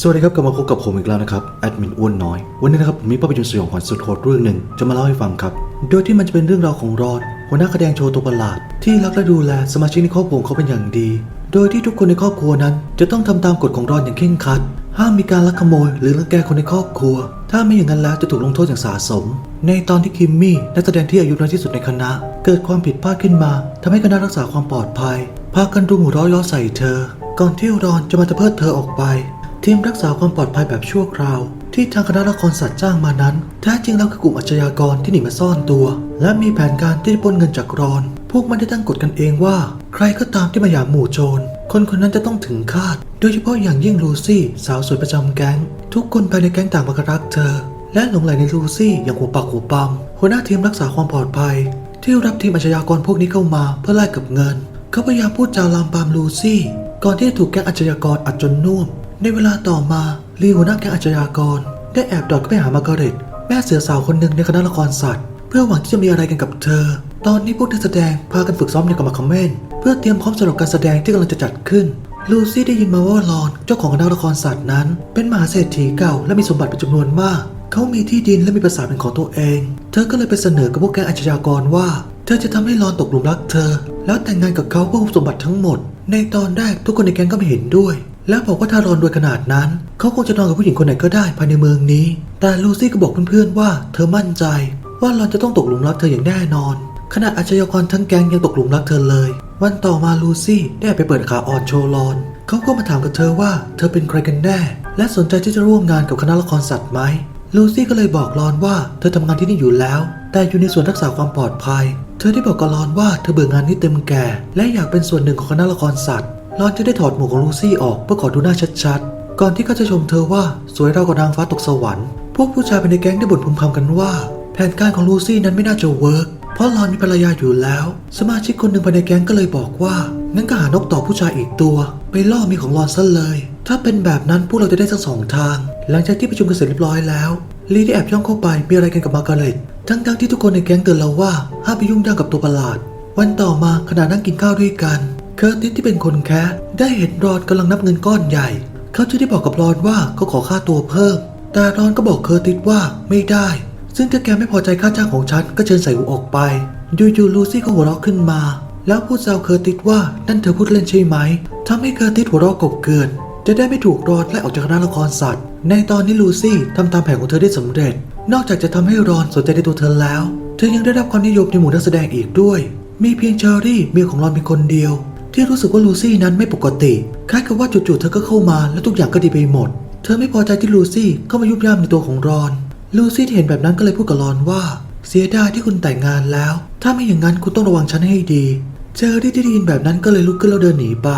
สวัสดีครับกลับมาพบกับผมอีกแล้วนะครับแอดมินอ้วนน้อย วันนี้นะครับผมมีภาพยนตร์สยองขวัญสุดโหดเรื่องหนึ่งจะมาเล่าให้ฟังครับ โดยที่มันจะเป็นเรื่องราวของรอนหัวหน้าแสดงโชว์ตัวประหลาด ที่รักและดูแลสมาชิกในครอบครัวเขาเป็นอย่างดี โดยที่ทุกคนในครอบครัวนั้น จะต้องทำตามกฎของรอนอย่างเคร่งครัด ห้ามมีการลักขโมย หรือรังแกคนในครอบครัว ถ้าไม่อย่างนั้นแล้วจะถูกลงโทษอย่างสาสม ในตอนที่คิมมี่นักแสดงที่อายุน้อยที่สุดในคณะ เกิดความผิดพลาดขึ้นมาทำให้คณะรักษาความปลอดภัยพากันรุมหัวเราะย้อใส่เธอ ก่อนที่รอนจะมาตะเพิดเธอออกไป ทีมรักษาความปลอดภัยแบบชั่วคราว ที่ทางคณะละครสัตว์จ้างมานั้น แท้จริงแล้วคือกลุ่มอาชญากรที่หนีมาซ่อนตัว และมีแผนการที่จะปล้นเงินจากรอน พวกมันได้ตั้งกฎกันเองว่า ใครก็ตามที่มาหยามหมู่โจร คนคนนั้นจะต้องถึงคาด โดยเฉพาะอย่างยิ่งลูซี่สาวสวยประจำแก๊ง ทุกคนภายในแก๊งต่างมากรักเธอ และหลงไหลในลูซี่อย่างหัวปากหัวปั๊มหัวหน้าทีมรักษาความปลอดภัย ที่รับทีมอาชญากรพวกนี้เข้ามาเพื่อแลกกับเงิน เขาพยายามพูดจาลามปามลูซี่ ก่อนที่จะถูกแก๊งอาชญากรอัดจนน่วม ในเวลาต่อมาลีหัวหน้าแก๊งอาชญากร ได้แอบดอดเข้าไปหามาร์กาเร็ตแม่เสือสาวคนหนึ่งในคณะละครสัตว์ เพื่อหวังที่จะมีอะไรกันกับเธอ ตอนนี้พวกนักแสดงพากันฝึกซ้อมในกรรมคอมเมนเพื่อเตรียมพร้อมสำหรับการแสดงที่กำลังจะจัดขึ้นลูซี่ได้ยินมาว่าลอนเจ้าของคณะละครสัตว์นั้น เป็นมหาเศรษฐีเก่าและมีสมบัติเป็นจำนวนมาก เขามีที่ดินและมีภาษาเป็นของตัวเอง เธอก็เลยไปเสนอกับพวกแก๊งอาชญากรว่า เธอจะทำให้ลอนตกหลุมรักเธอ แล้วแต่งงานกับเขาเพื่อสมบัติทั้งหมด ในตอนแรกทุกคนในแก๊งก็ไม่เห็นด้วย แล้วบอกว่าถ้ารอนรวยขนาดนั้น เขาคงจะนอนกับผู้หญิงคนไหนก็ได้ภายในเมืองนี้ แต่ลูซี่ก็บอกเพื่อนๆว่า เธอมั่นใจ ว่ารอนจะต้องตกหลุมรักเธออย่างแน่นอน ขณะอาชญากรทั้งแก๊งยังตกหลุมรักเธอเลย วันต่อมาลูซี่ได้ไปเปิดขาอ่อนโชว์รอน เขาก็มาถามกับเธอว่า เธอเป็นใครกันแน่ และสนใจที่จะร่วมงานกับคณะละครสัตว์ไหมลูซี่ก็เลยบอกรอนว่าเธอทำงานที่นี่อยู่แล้ว แต่อยู่ในส่วนรักษาความปลอดภัย เธอได้บอกกับรอนว่าเธอเบื่องานนี้เต็มแก่ และอยากเป็นส่วนหนึ่งของคณะละครสัตว์ รอนจะได้ถอดหมวกของลูซี่ออกเพื่อขอดูหน้าชัดๆ ก่อนที่เขาจะชมเธอว่าสวยเราวกับนางฟ้าตกสวรรค์พวกผู้ชายภายในแก๊งได้บ่นพึมพำกันว่า แผนการของลูซี่นั้นไม่น่าจะเวิร์กเพราะรอนมีภรรยาอยู่แล้ว สมาชิกคนหนึ่งภายในแก๊งก็เลยบอกว่างั้นก็หานกต่อผู้ชายอีกตัว ไปล่อมีของรอนซะเลย ถ้าเป็นแบบนั้นพวกเราจะได้ทั้งสองทาง หลังจากที่ประชุมกันเสร็จเรียบร้อยแล้วลีได้แอบย่องเข้าไปมีอะไรกันกับมาร์กาเร็ตทั้งๆที่ทุกคนในแก๊งเตือนเราว่าห้ามไปยุ่งย่างกับตัวประหลาด วันต่อมาขณะนั่งกินข้าวด้วยกัน เคอร์ติสที่เป็นคนแคะได้เห็นรอนกำลังนับเงินก้อนใหญ่ เขาจึงได้บอกกับรอนว่าเขาขอค่าตัวเพิ่ม แต่รอนก็บอกเคอร์ติสว่าไม่ได้ ซึ่งถ้าแกไม่พอใจค่าจ้างของฉันก็เชิญใส่หูออกไปอยู่ๆลูซี่ก็หัวเราะขึ้นมา แล้วพูดแซวเคอร์ติสว่านั่นเธอพูดเล่นใช่ไหมทำให้เคอร์ติสหัวเราะกบเกิน จะได้ไม่ถูกรอนไล่ออกจากคณะละครสัตว์ ในตอนนี้ลูซี่ทำตามแผนของเธอได้สำเร็จ นอกจากจะทำให้รอนสนใจในตัวเธอแล้ว เธอยังได้รับความนิยมในหมู่นักแสดงอีกด้วย มีเพียงเชอรี่เมียของรอนเป็นคนเดียว ที่รู้สึกว่าลูซี่นั้นไม่ปกติ คล้ายกับว่าจู่ๆเธอก็เข้ามาแล้วทุกอย่างก็ดีไปหมด เธอไม่พอใจที่ลูซี่เข้ามายุบย่ำในตัวของรอน ลูซี่ที่เห็นแบบนั้นก็เลยพูดกับรอนว่า เสียดายที่คุณแต่งงานแล้ว ถ้าไม่อย่างนั้นคุณต้องระวังฉันให้ดี เจอรี่ที่ได้ยินแบบนั้นก็เลยลุกขึ้นแล้วเดินหนีไป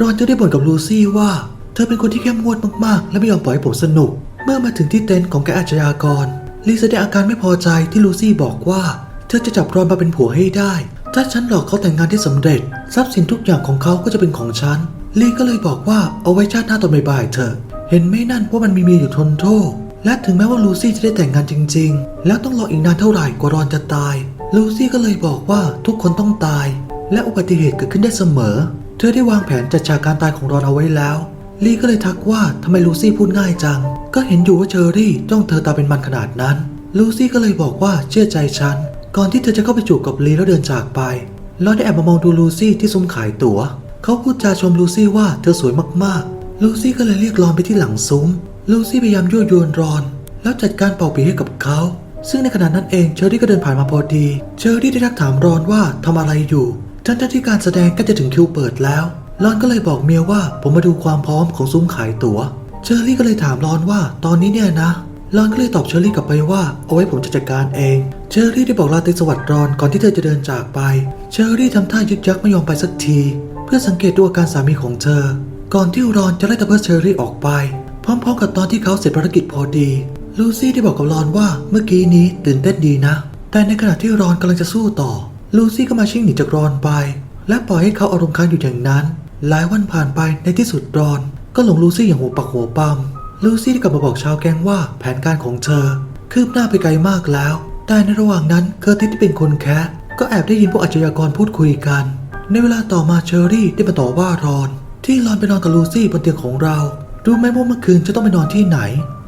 รอนจะได้บ่นกับลูซี่ว่า เธอเป็นคนที่เข้มงวดมากๆ และไม่ยอมปล่อยให้ผมสนุก เมื่อมาถึงที่เต็นท์ของแกอาชญากรลีแสดงอาการไม่พอใจที่ลูซี่บอกว่า เธอจะจับรอนมาเป็นผัวให้ได้ ถ้าฉันหลอกเขาแต่งงานที่สำเร็จ ทรัพย์สินทุกอย่างของเขาก็จะเป็นของฉันลีก็เลยบอกว่าเอาไว้ชาติหน้าตอนบ่ายๆเถอะ เห็นไหมนั่นว่ามันมีเมียอยู่ทนโทษ และถึงแม้ว่าลูซี่จะได้แต่งงานจริง ๆ แล้วต้องรออีกนานเท่าไหร่กว่ารอนจะตาย ลูซี่ก็เลยบอกว่าทุกคนต้องตาย และอุบัติเหตุเกิดขึ้นได้เสมอ เธอได้วางแผนจัดฉากการตายของรอนเอาไว้แล้วลีก็เลยทักว่าทำไมลูซี่พูดง่ายจัง ก็เห็นอยู่ว่าเชอรี่จ้องเธอตาเป็นมันขนาดนั้น ลูซี่ก็เลยบอกว่าเชื่อใจฉัน ก่อนที่เธอจะเข้าไปจูบกับลีแล้วเดินจากไปรอนได้แอบมามองดูลูซี่ที่ซุ้มขายตั๋ว เขาพูดจาชมลูซี่ว่าเธอสวยมากๆ ลูซี่ก็เลยเรียกรอนไปที่หลังซุ้ม ลูซี่พยายามยั่วยวนรอน แล้วจัดการเป่าปีให้กับเขา ซึ่งในขณะนั้นเองเชอรี่ก็เดินผ่านมาพอดี เชอรี่ได้ทักถามรอนว่าทำอะไรอยู่ทั้งๆที่การแสดงก็จะถึงคิวเปิดแล้วรอนก็เลยบอกเมียว่าผมมาดูความพร้อมของซุ้มขายตั๋ว เชอรี่ก็เลยถามรอนว่าตอนนี้เนี่ยนะรอนก็เลยตอบเชอรี่กลับไปว่าเอาไว้ผมจะจัดการเอง เชอรี่ได้บอกลาตรีสวัสดิ์รอนก่อนที่เธอจะเดินจากไป เชอรี่ทำท่ายึกยักไม่ยอมไปสักที เพื่อสังเกตดูอาการสามีของเธอ ก่อนที่รอนจะไล่ตะเพิดเชอรี่ออกไป พร้อมๆ กับตอนที่เขาเสร็จภารกิจพอดี ลูซี่ได้บอกกับรอนว่าเมื่อกี้นี้ตื่นเต้นดีนะ แต่ในขณะที่รอนกำลังจะสู้ต่อ ลูซี่ก็มาชิ่งหนีจากรอนไป และปล่อยให้เขาอารมณ์ค้างอยู่อย่างนั้น หลายวันผ่านไปในที่สุดรอน ก็หลงลูซี่อย่างหัวปักหัวปั๊มลูซี่ได้กลับมาบอกชาวแก๊งว่าแผนการของเธอ คืบหน้าไปไกลมากแล้ว แต่ในระหว่างนั้นเคอร์ติสที่เป็นคนแคะก็แอบได้ยินพวกอาชญากรพูดคุยกัน ในเวลาต่อมาเชอรี่ได้มาต่อว่ารอน ที่รอนไปนอนกับลูซี่บนเตียงของเรา รู้ไหมว่าเมื่อคืนจะต้องไปนอนที่ไหน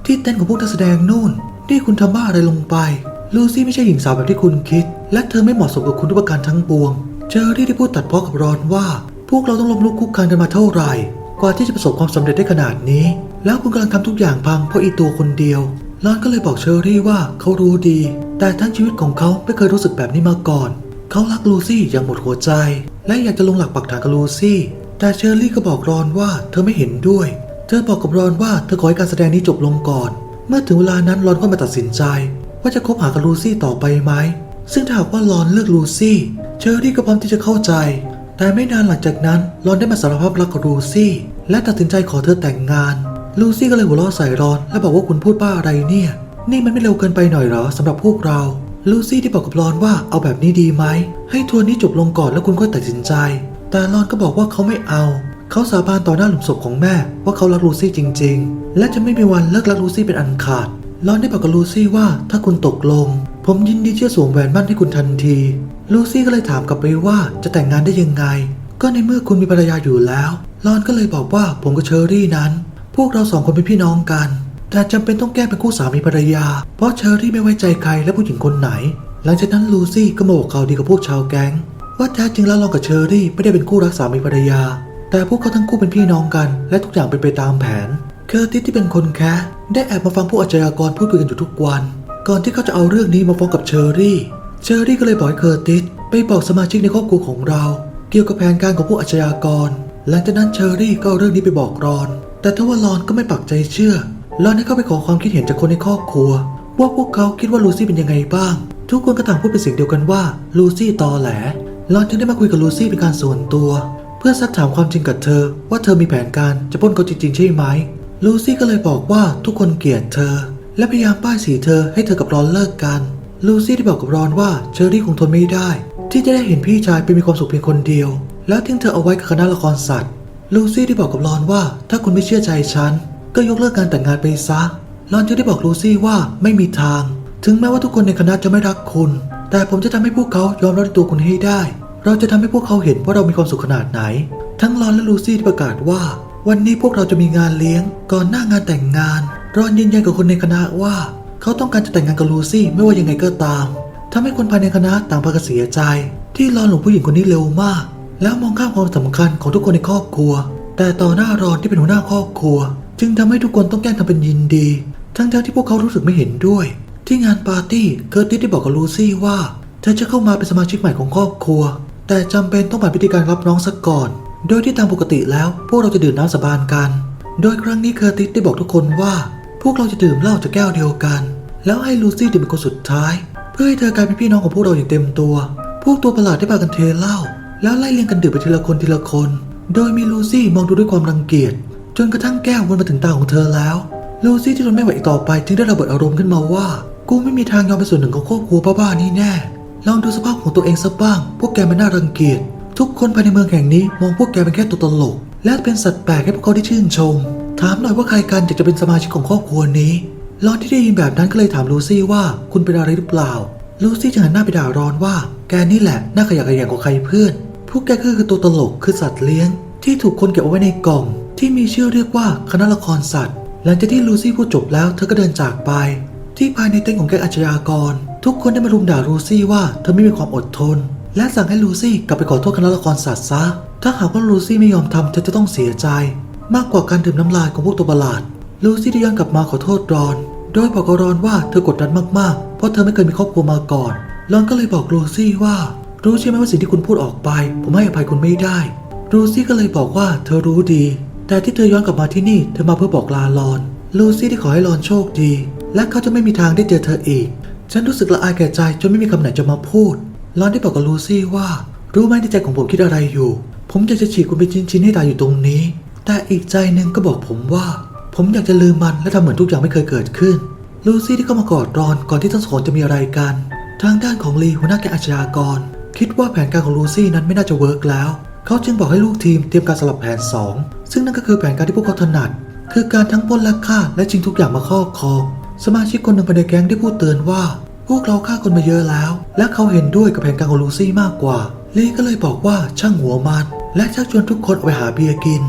ที่เต็นของพวกนักแสดงนู่นนี่คุณทำบ้าอะไรลงไป ลูซี่ไม่ใช่หญิงสาวแบบที่คุณคิด และเธอไม่เหมาะสมกับคุณทุกประการทั้งปวงเจอรี่ได้พูดตัดพ้อกับรอนว่า พวกเราต้องล้มลุกคลุกคลานกันมาเท่าไหร่ กว่าที่จะประสบความสำเร็จได้ขนาดนี้ แล้วคุณกำลังทำทุกอย่างพังเพราะอีตัวคนเดียวรอนก็เลยบอกเชอรี่ว่าเขารู้ดี แต่ทั้งชีวิตของเขาไม่เคยรู้สึกแบบนี้มาก่อน เขารักลูซี่อย่างหมดหัวใจ และอยากจะลงหลักปักฐานกับลูซี่ แต่เชอร์รี่ก็บอกรอนว่าเธอไม่เห็นด้วย เธอบอกกับรอนว่าเธอขอให้การแสดงนี้จบลงก่อน เมื่อถึงเวลานั้นรอนก็มาตัดสินใจ ว่าจะคบหากับลูซี่ต่อไปไหม ซึ่งถ้าหากว่ารอนเลือกลูซี่เชอรี่ก็พร้อมที่จะเข้าใจ แต่ไม่นานหลังจากนั้นรอนได้มาสารภาพรักกับลูซี่ และตัดสินใจขอเธอแต่งงาน ลูซี่ก็เลยหัวเราะใส่รอน และบอกว่าคุณพูดบ้าอะไรเนี่ย นี่มันไม่เร็วเกินไปหน่อยเหรอสำหรับพวกเรา ลูซี่ที่บอกกับรอนว่าเอาแบบนี้ดีไหม ให้ทัวร์นี้จบลงก่อนแล้วคุณค่อยตัดสินใจ แต่รอนก็บอกว่าเขาไม่เอา เขาสาบานต่อหน้าหลุมศพของแม่ ว่าเขารักลูซี่จริง ๆ และจะไม่มีวันเลิกรักลูซี่เป็นอันขาดรอนได้บอกกับลูซี่ว่าถ้าคุณตกลง ผมยินดีที่จะสวมแหวนมั่นให้คุณทันที ลูซี่ก็เลยถามกลับไปว่าจะแต่งงานได้ยังไง ก็ในเมื่อคุณมีภรรยาอยู่แล้วรอนก็เลยบอกว่าผมกับเชอรี่นั้น พวกเราสองคนเป็นพี่น้องกัน แต่จำเป็นต้องแก้เป็นคู่สามีภรรยา เพราะเชอรี่ไม่ไว้ใจใครและผู้หญิงคนไหน หลังจากนั้นลูซี่ก็มาบอกข่าวดีกับพวกชาวแก๊งว่าแท้จริงแล้วรอนกับเชอรี่ไม่ได้เป็นคู่รักสามีภรรยา แต่พวกเขาทั้งคู่เป็นพี่น้องกัน และทุกอย่างเป็นไปตามแผน เคอร์ติสที่เป็นคนแคะได้แอบมาฟังพวกอาชญากรพูดคุยกันอยู่ทุกวัน ก่อนที่เขาจะเอาเรื่องนี้มาฟ้องกับเชอรี่ เชอรี่ก็เลยบอกให้เคอร์ติสไปบอกสมาชิกในครอบครัวของเรา เกี่ยวกับแผนการของพวกอาชญากร หลังจากนั้นเชอรี่ก็เอาเรื่องนี้ไปบอกรอน แต่ทว่ารอนก็ไม่ปักใจเชื่อ รอนให้เข้าไปขอความคิดเห็นจากคนในครอบครัว ว่าพวกเขาคิดว่าลูซี่เป็นยังไงบ้าง ทุกคนก็ต่างพูดเป็นเสียงเดียวกันว่าลูซี่ตอแหลรอนจึงได้มาคุยกับลูซี่เป็นการส่วนตัว เพื่อซักถามความจริงกับเธอ ว่าเธอมีแผนการจะปล้นเขาจริงๆ ใช่ไหมลูซี่ก็เลยบอกว่าทุกคนเกลียดเธอ และพยายามป้ายสีเธอให้เธอกับรอนเลิกกันลูซี่ได้บอกกับรอนว่าเชอรี่คงทนไม่ได้ ที่จะได้เห็นพี่ชายไปมีความสุขเพียงคนเดียว แล้วทิ้งเธอเอาไว้กับคณะละครสัตว์ลูซี่ได้บอกกับรอนว่า ถ้าคุณไม่เชื่อใจฉัน ก็ยกเลิกการแต่งงานไปซะรอนจึงได้บอกลูซี่ว่าไม่มีทาง ถึงแม้ว่าทุกคนในคณะจะไม่รักคุณ แต่ผมจะทำให้พวกเขายอมรับในตัวคุณให้ได้ เราจะทำให้พวกเขาเห็นว่าเรามีความสุขขนาดไหน ทั้งรอนและลูซี่ประกาศว่า วันนี้พวกเราจะมีงานเลี้ยง ก่อนหน้างานแต่งงานรอนยืนยันกับคนในคณะว่า เขาต้องการจะแต่งงานกับลูซี่ไม่ว่ายังไงก็ตามทำให้คนภายในคณะต่างพากันเสียใจ ที่รอนหลงผู้หญิงคนนี้เร็วมาก แล้วมองข้ามความสำคัญของทุกคนในครอบครัว แต่ต่อหน้ารอนที่เป็นหัวหน้าครอบครัว จึงทำให้ทุกคนต้องแกล้งทำเป็นยินดี ทั้งๆที่พวกเขารู้สึกไม่เห็นด้วย ที่งานปาร์ตี้เคิร์ติสได้บอกกับลูซี่ว่าเธอจะเข้ามาเป็นสมาชิกใหม่ของครอบครัว แต่จำเป็นต้องผ่านพิธีการรับน้องซะก่อน โดยที่ตามปกติแล้วพวกเราจะดื่มน้ำสาบานกัน โดยครั้งนี้เคอร์ติสได้บอกทุกคนว่า พวกเราจะดื่มเหล้าจากแก้วเดียวกัน แล้วให้ลูซี่ดื่มเป็นคนสุดท้าย เพื่อให้เธอกลายเป็นพี่น้องของพวกเราอย่างเต็มตัว พวกตัวประหลาดได้พากันเทเหล้าแล้วไล่เลียงกันดื่มไปทีละคนทีละคน โดยมีลูซี่มองดูด้วยความรังเกียจ จนกระทั่งแก้ววนมาถึงตาของเธอแล้ว ลูซี่ที่ทนไม่ไหวอีกต่อไปจึงได้ระเบิดอารมณ์ขึ้นมาว่า กูไม่มีทางยอมเป็นส่วนหนึ่งของครอบครัวบ้าๆนี้แน่ ลองดูสภาพของตัวเองสักบ้าง พวกแกมันน่ารังเกียจ ทุกคนภายในเมืองแห่งนี้มองพวกแกเป็นแค่ตัวตลก และเป็นสัตว์แปลกให้พวกเขาได้ชื่นชม ถามหน่อยว่าใครกันอยากจะเป็นสมาชิกของครอบครัวนี้รอนที่ได้ยินแบบนั้นก็เลยถามลูซี่ว่าคุณเป็นอะไรหรือเปล่า ลูซี่จึงหันหน้าไปด่ารอนว่า แกนี่แหละน่าขยะแขยงกว่าใครเพื่อน พวกแกก็คือตัวตลกคือสัตว์เลี้ยง ที่ถูกคนเก็บเอาไว้ในกล่อง ที่มีชื่อเรียกว่าคณะละครสัตว์ หลังจากที่ลูซี่พูดจบแล้วเธอก็เดินจากไป ที่ภายในเต็นท์ของแก๊งอาชญากร ทุกคนได้มารุมด่าลูซี่ว่าเธอไม่มีความอดทน และสั่งให้ลูซี่กลับไปขอโทษคณะละครสัตว์ซะ ถ้าหากว่าลูซี่ไม่ยอมทำเธอจะต้องเสียใจ มากกว่าการดื่มน้ำลายของพวกตัวประหลาดลูซี่ได้ย้อนกลับมาขอโทษรอน โดยบอกรอนว่าเธอกดดันมากๆ เพราะเธอไม่เคยมีครอบครัวมาก่อนรอนก็เลยบอกลูซี่ว่ารู้ใช่ไหมว่าสิ่งที่คุณพูดออกไป ผมให้อภัยคุณไม่ได้ลูซี่ก็เลยบอกว่าเธอรู้ดี แต่ที่เธอย้อนกลับมาที่นี่เธอมาเพื่อบอกลารอน ลูซี่ที่ขอให้รอนโชคดี และเขาจะไม่มีทางได้เจอเธออีก ฉันรู้สึกละอายแก่ใจจนไม่มีคำไหนจะมาพูดรอนได้บอกกับลูซี่ว่า รู้ไหมในใจของผมคิดอะไรอยู่ ผมอยากจะฉีกคุณเป็นชิ้นๆให้ตายอยู่ตรงนี้ แต่อีกใจหนึ่งก็บอกผมว่า ผมอยากจะลืมมันและทำเหมือนทุกอย่างไม่เคยเกิดขึ้น ลูซี่ที่เข้ามากอดรอนก่อนที่ทั้งสองจะมีอะไรกัน ทางด้านของลีหัวหน้าแก๊งอาชญากร คิดว่าแผนการของลูซี่นั้นไม่น่าจะเวิร์กแล้ว เขาจึงบอกให้ลูกทีมเตรียมการสลับแผน 2 ซึ่งนั่นก็คือแผนการที่พวกเขาถนัด คือการทั้งปล้นและฆ่าและชิงทุกอย่างมาครอบครอง สมาชิกคนหนึ่งภายในแก๊งได้พูดเตือนว่า พวกเราฆ่าคนมาเยอะแล้ว และเขาเห็นด้วยกับแผนการของลูซี่มากกว่าลีก็เลยบอกว่าช่างหัวมัน และชักชวนทุกคนออกไปหาเบียร์กิน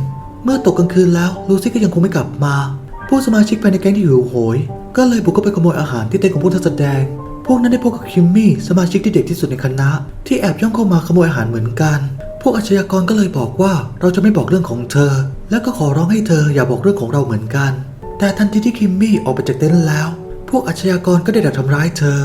เมื่อตกกลางคืนแล้วลูซี่ก็ยังคงไม่กลับมา ผู้สมาชิกภายในแก๊งที่หิวโหย ก็เลยบุกเข้าไปขโมยอาหารที่เต็นท์ของผู้ทักแสดงพวกนั้นได้พบกับคิมมี่สมาชิกที่เด็กที่สุดในคณะ ที่แอบย่องเข้ามาขโมยอาหารเหมือนกัน วกอาชญากรก็เลยบอกว่าเราจะไม่บอกเรื่องของเธอ และก็ขอร้องให้เธออย่าบอกเรื่องของเราเหมือนกัน แต่ทันทีที่คิมมี่ออกไปจากเต็นท์แล้ว พวกอาชญากรก็ได้ดักทำร้ายเธอ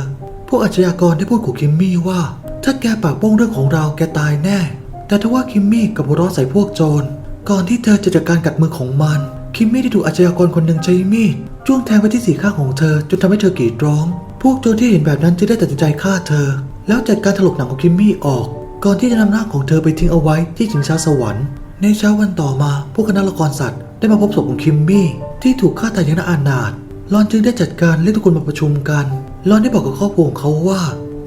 พวกอาชญากรได้พูดขู่คิมมี่ว่า ถ้าแกปากโป้งเรื่องของเราแกตายแน่ แต่ทว่าคิมมี่กับหัวเร้อใส่พวกโจร ก่อนที่เธอจะจัดการกัดมือของมัน คิมมี่ได้ถูกอาชญากรคนหนึ่งใช้มีดจ้วงแทงไปที่สีข้างของเธอจนทำให้เธอกรีดร้อง พวกโจรที่เห็นแบบนั้นจึงได้ตัดสินใจฆ่าเธอ แล้วจัดการถลกหนังของคิมมี่ออก ก่อนที่จะนำร่างของเธอไปทิ้งเอาไว้ที่ชิงช้าสวรรค์ ในเช้าวันต่อมาพวกคณะละครสัตว์ได้มาพบศพของคิมมี่ที่ถูกฆ่าตายอย่างน่าอานาถลอนจึงได้จัดการเรียกทุกคนมาประชุมกันลอนได้บอกกับครอบครัวของเขาว่า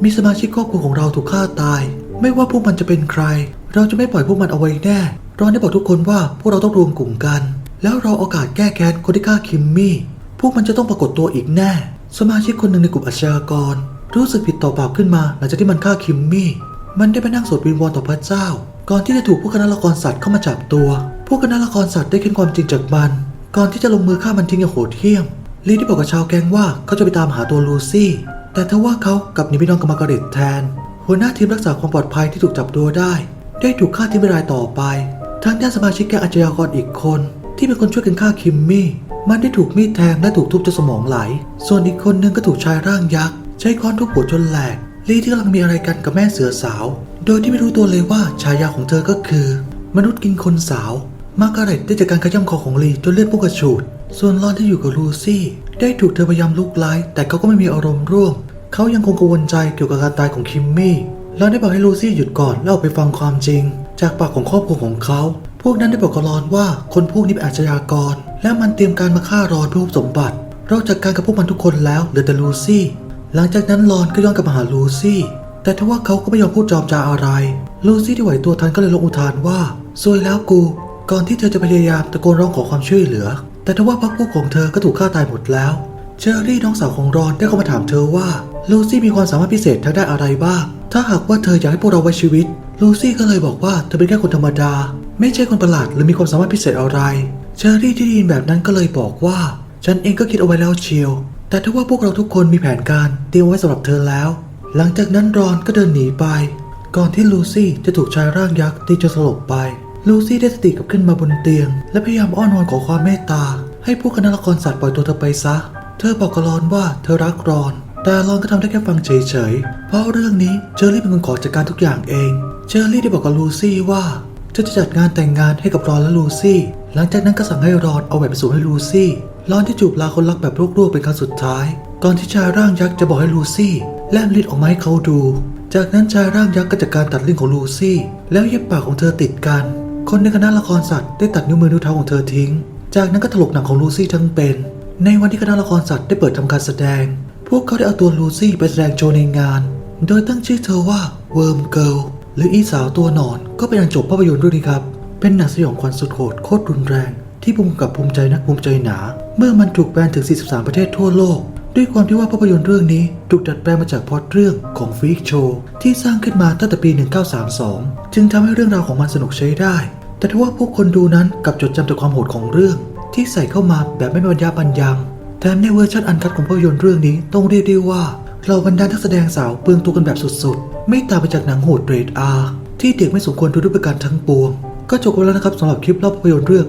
มีสมาชิกครอบครัวของเราถูกฆ่าตาย ไม่ว่าพวกมันจะเป็นใคร เราจะไม่ปล่อยพวกมันเอาไว้แน่รอนได้บอกทุกคนว่าพวกเราต้องรวมกลุ่มกัน แล้วเรอาโอกาสแก้แค้นคนที่ฆ่าคิมมี่พวกมันจะต้องปรากฏตัวอีกแน่ สมาชิกคนหนึ่งในกลุ่มอาชญากร รู้สึกผิดต่อบาปขึ้นมาหลังจากที่มันฆ่าคิมมี่ มันได้ไปนั่งสวดวิงวอนต่อพระเจ้า ก่อนที่จะถูกพวกคณะละครสัตว์เข้ามาจับตัว พวกคณะละครสัตว์ได้เค้นความจริงจากมัน ก่อนที่จะลงมือฆ่ามันทิ้งอย่างโหดเหี้ยมลีได้บอกกับชาวแก๊งว่าเขาจะไปตามหาตัวลูซี่ แต่ทว่าเขากับนีไปนอนกับมาการเร็ตแทน หัวหน้าทีมรักษาความปลอดภัยที่ถูกจับตัวได้ ได้ถูกฆ่าทิ้งเป็นรายต่อไป ทางด้านสมาชิกแก๊งอาชญากรอีกคน ที่เป็นคนช่วยกันฆ่าคิมมี่ มันได้ถูกมีดแทงและถูกทุบจนสมองไหล ส่วนอีกคนนึงก็ถูกชายร่างยักษ์ใช้ค้อนทุบหัวจนแหลก ลีที่กำลังมีอะไรกันกับแม่เสือสาว โดยที่ไม่รู้ตัวเลยว่าฉายาของเธอก็คือ มนุษย์กินคนสาวมาร์กาเร็ตได้จากการขย้ำคอของลีจนเลือดพุ่งกระฉูด ส่วนลอนที่อยู่กับลูซี่ ได้ถูกเธอพยายามลุกไล่แต่เขาก็ไม่มีอารมณ์ร่วม เขายังคงกังวลใจเกี่ยวกับการตายของคิมมี่ลอนได้บอกให้ลูซี่หยุดก่อนแล้วออกไปฟังความจริง จากปากของครอบครัวของเขา พวกนั้นได้บอกกับรอนว่าคนพวกนี้เป็นอาชญากร และมันเตรียมการมาฆ่ารอนเพื่อสมบัติเราจัดการกับพวกมันทุกคนแล้วเหลือแต่ลูซี่ หลังจากนั้นรอนก็ย้อนกลับมาหาลูซี่ แต่ทว่าเขาก็ไม่ยอมพูดจอมจาอะไร ลูซี่ที่ไหวตัวทันก็เลยลงอุทานว่าซวยแล้วกู ก่อนที่เธอจะพยายามตะโกนร้องขอความช่วยเหลือ แต่ทว่าพรรคพวกของเธอก็ถูกฆ่าตายหมดแล้ว เชอรี่น้องสาวของรอนได้เข้ามาถามเธอว่าลูซี่มีความสามารถพิเศษทางด้านอะไรบ้าง ถ้าหากว่าเธออยากให้พวกเราไว้ชีวิต ลูซี่ก็เลยบอกว่าเธอเป็นแค่คนธรรมดา ไม่ใช่คนประหลาดหรือมีความสามารถพิเศษอะไร เชอรี่ที่ได้ยินแบบนั้นก็เลยบอกว่า ฉันเองก็คิดเอาไว้แล้วเชียว แต่ถ้าว่าพวกเราทุกคนมีแผนการเตรียมไว้สำหรับเธอแล้ว หลังจากนั้นรอนก็เดินหนีไป ก่อนที่ลูซี่จะถูกชายร่างยักษ์ตีจนสลบไป ลูซี่ได้สติกลับขึ้นมาบนเตียง และพยายามอ้อนวอนขอความเมตตา ให้พวกคณะละครสัตว์ปล่อยตัวเธอไปซะ เธอบอกกับรอนว่าเธอรักรอน แต่รอนก็ทำได้แค่ฟังเฉยๆ เพราะเรื่องนี้เชอรี่เป็นคนขอจัดการทุกอย่างเอง เชอรี่ได้บอกกับลูซี่ว่าเธอจะจัดงานแต่งงานให้กับรอนและลูซี่ หลังจากนั้นก็สั่งให้รอนเอาแหวนไปสู่ให้ลูซี่ ร้อนที่จูบลาคนรักแบบรวกๆเป็นครั้งสุดท้าย ก่อนที่ชายร่างยักษ์จะบอกให้ลูซี่แลบลิ้นออกมาให้เขาดู จากนั้นชายร่างยักษ์ก็จัดการตัดลิ้นของลูซี่ แล้วเย็บปากของเธอติดกัน คนในคณะละครสัตว์ได้ตัดนิ้วมือนิ้วเท้าของเธอทิ้ง จากนั้นก็ถลกหนังของลูซี่ทั้งเป็น ในวันที่คณะละครสัตว์ได้เปิดทำการแสดง พวกเขาได้เอาตัวลูซี่ไปแสดงโชว์ในงาน โดยตั้งชื่อเธอว่าเวิร์มเกิลหรืออีสาวตัวหนอนก็เป็นอันจบภาพยนตร์เรื่องนี้ครับ เป็นหนังสยองขวัญสุดโหดโคตรรุนแรง ที่ภูมิกับภูมิใจนักภูมิใจหนา เมื่อมันถูกแบนถึง 43 ประเทศทั่วโลก ด้วยความที่ว่าภาพยนตร์เรื่องนี้ถูกดัดแปลงมาจากพล็อตเรื่องของฟรีกโชว์ที่สร้างขึ้นมาตั้งแต่ปี 1932 จึงทำให้เรื่องราวของมันสนุกใช้ได้ แต่ทว่าพวกคนดูนั้นกลับจดจำแต่ความโหดของเรื่อง ที่ใส่เข้ามาแบบไม่มีบรรยาบรรยังแถมในเวอร์ชันอันคัดของภาพยนตร์เรื่องนี้ต้องเรียกได้ว่าเราบรรดานักแสดงสาวเปลืองตัวกันแบบสุดๆ ไม่ต่างไปจากหนังโหดเรทอาร์ที่เด็กไม่สมควรดูด้วยประการทั้งปวง ก็จบไปแล้วนะครับสำหรับคลิปเล่าภาพยนตร์เรื่อง